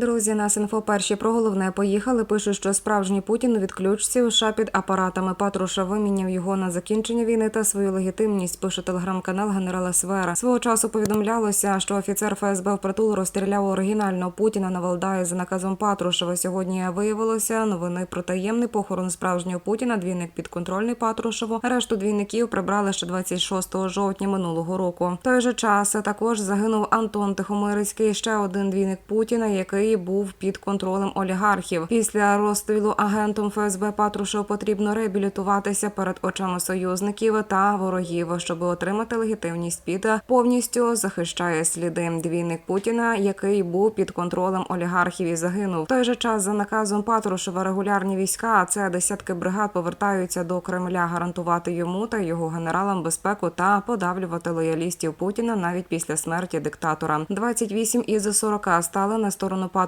Друзі, нас інфо перші про головне поїхали. Пишуть, що справжній Путін у відключці у США під апаратами. Патруша виміняв його на закінчення війни та свою легітимність. Пише телеграм-канал генерала Свера. Свого часу повідомлялося, що офіцер ФСБ впритул розстріляв оригінального Путіна на Валдаї за наказом Патрушева. Сьогодні виявилося новини про таємний похорон справжнього Путіна. Двійник підконтрольний Патрушеву. Решту двійників прибрали ще 26 жовтня минулого року. В той же час також загинув Антон Тихомирицький, ще один двійник Путіна, який був під контролем олігархів. Після розстрілу агентом ФСБ Патрушев потрібно реабілітуватися перед очами союзників та ворогів, щоб отримати легітимність під повністю захищає сліди. Двійник Путіна, який був під контролем олігархів і загинув. В той же час за наказом Патрушева регулярні війська, а це десятки бригад, повертаються до Кремля гарантувати йому та його генералам безпеку та подавлювати лоялістів Путіна навіть після смерті диктатора. 28 із 40 стали на сторону Патрушева,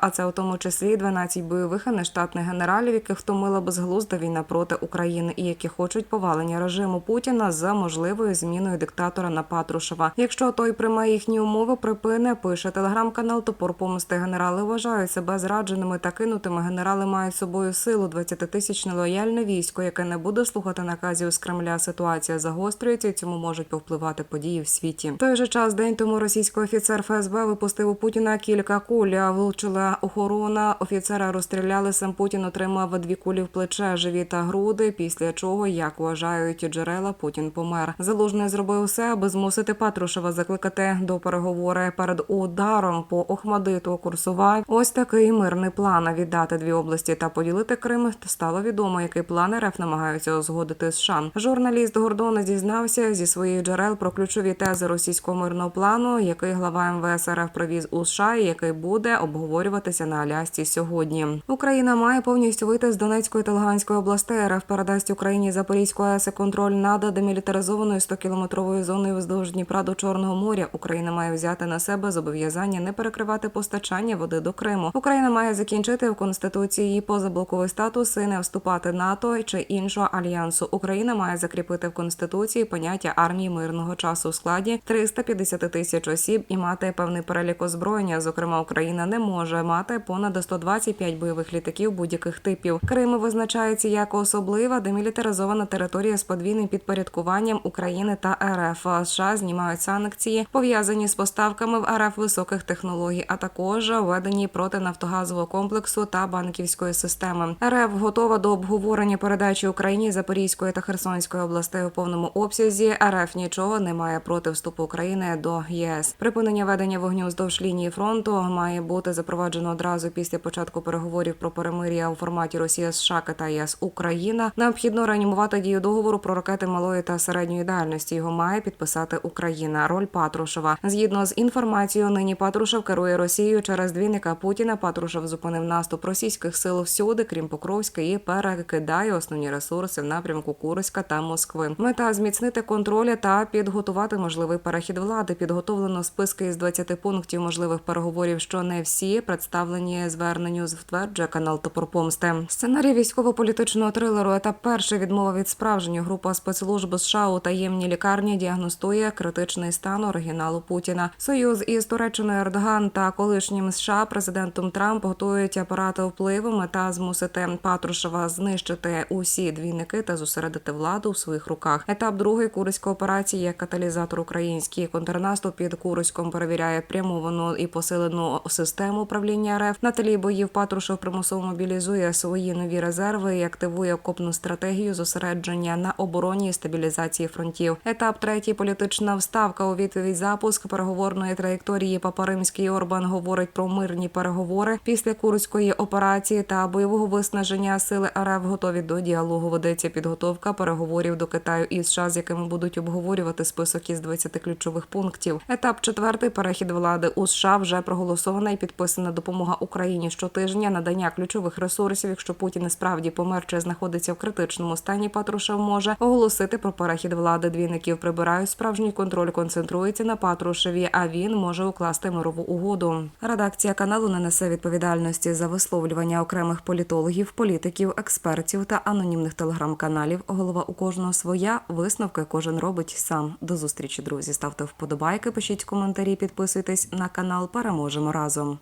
а це у тому числі 12 бойових і нештатних генералів, яких втомила безглузда війна проти України і які хочуть повалення режиму Путіна за можливою зміною диктатора на Патрушева. Якщо той прийме їхні умови, припине, пише телеграм-канал Топор помсти. Генерали вважають себе зрадженими та кинутими. Генерали мають собою силу 20-тисячне лояльне військо, яке не буде слухати наказів з Кремля. Ситуація загострюється і цьому можуть повпливати події в світі. В той же час день тому російський офіцер ФСБ випустив у Путіна кілька куль. Влучила охорона. Офіцера розстріляли. Сам Путін отримав дві кулі в плече, живі та груди. Після чого, як вважають джерела, Путін помер. Залужний зробив все, аби змусити Патрушева закликати до переговори перед ударом по Охмадиту. Курсував ось такий мирний план віддати дві області та поділити Крим. Стало відомо, який план РФ намагаються узгодити з США. Журналіст Гордона зізнався зі своїх джерел про ключові тези російського мирного плану, який глава МВС РФ привіз у США, і який буде обговорюватися на Алясці сьогодні. Україна має повністю вийти з Донецької та Луганської областей. РФ передасть Україні Запорізьку АЕС контроль над демілітаризованою 100-кілометровою зоною вздовж Дніпра до Чорного моря. Україна має взяти на себе зобов'язання не перекривати постачання води до Криму. Україна має закінчити в конституції її позаблоковий статус і не вступати НАТО чи іншого альянсу. Україна має закріпити в конституції поняття армії мирного часу у складі 350 тисяч осіб і мати певний перелік озброєння. Зокрема, Україна не може мати понад 125 бойових літаків будь-яких типів. Крим визначається як особлива демілітаризована територія з подвійним підпорядкуванням України та РФ. США знімають санкції пов'язані з поставками в РФ високих технологій, а також введені проти нафтогазового комплексу та банківської системи. РФ готова до обговорення передачі Україні Запорізької та Херсонської областей у повному обсязі. РФ нічого не має проти вступу України до ЄС. Припинення ведення вогню вздовж лінії фронту має бути запроваджено одразу після початку переговорів про перемир'я у форматі Росія США та ЄС Україна. Необхідно реанімувати дію договору про ракети малої та середньої дальності. Його має підписати Україна. Роль Патрушева згідно з інформацією, нині Патрушев керує Росією через двійника Путіна. Патрушев зупинив наступ російських сил всюди, крім Покровська, і перекидає основні ресурси в напрямку Курська та Москви. Мета зміцнити контроль та підготувати можливий перехід влади. Підготовлено списки із 20 пунктів можливих переговорів, що не всі представлені зверненню стверджує канал Топор Помсти. Сценарій військово-політичного трилеру етап перший відмова від справжньої група спецслужб США у таємній лікарні діагностує критичний стан оригіналу Путіна. Союз із Туреччиною Ердоган та колишнім США президентом Трамп готують апарати впливу. Мета змусити Патрушева знищити усі двійники та зосередити владу в своїх руках. Етап другий Курської операції як каталізатор український контрнаступ під Курськом перевіряє прямовану і посилену систему управління РФ. На тлі боїв Патрушев примусово мобілізує свої нові резерви і активує окопну стратегію зосередження на обороні і стабілізації фронтів. Етап третій політична вставка у відповідь запуск переговорної траєкторії. Папа Римський Орбан говорить про мирні переговори після курської операції та бойового виснаження сили РФ готові до діалогу. Ведеться підготовка переговорів до Китаю і США, з якими будуть обговорювати список із 20 ключових пунктів. Етап четвертий перехід влади у США вже проголосована і підписана допомога Україні щотижня, надання ключових ресурсів. Якщо Путін справді помер чи знаходиться в критичному стані, Патрушев може оголосити про перехід влади. Двійників прибирають справжній контроль, концентрується на Патрушеві. А він може укласти мирову угоду. Редакція каналу не несе відповідальності за висловлювання окремих політологів, політиків, експертів та анонімних телеграм-каналів. Голова у кожного своя висновки кожен робить сам. До зустрічі, друзі. Ставте вподобайки, пишіть коментарі, підписуйтесь на канал. Переможемо разом.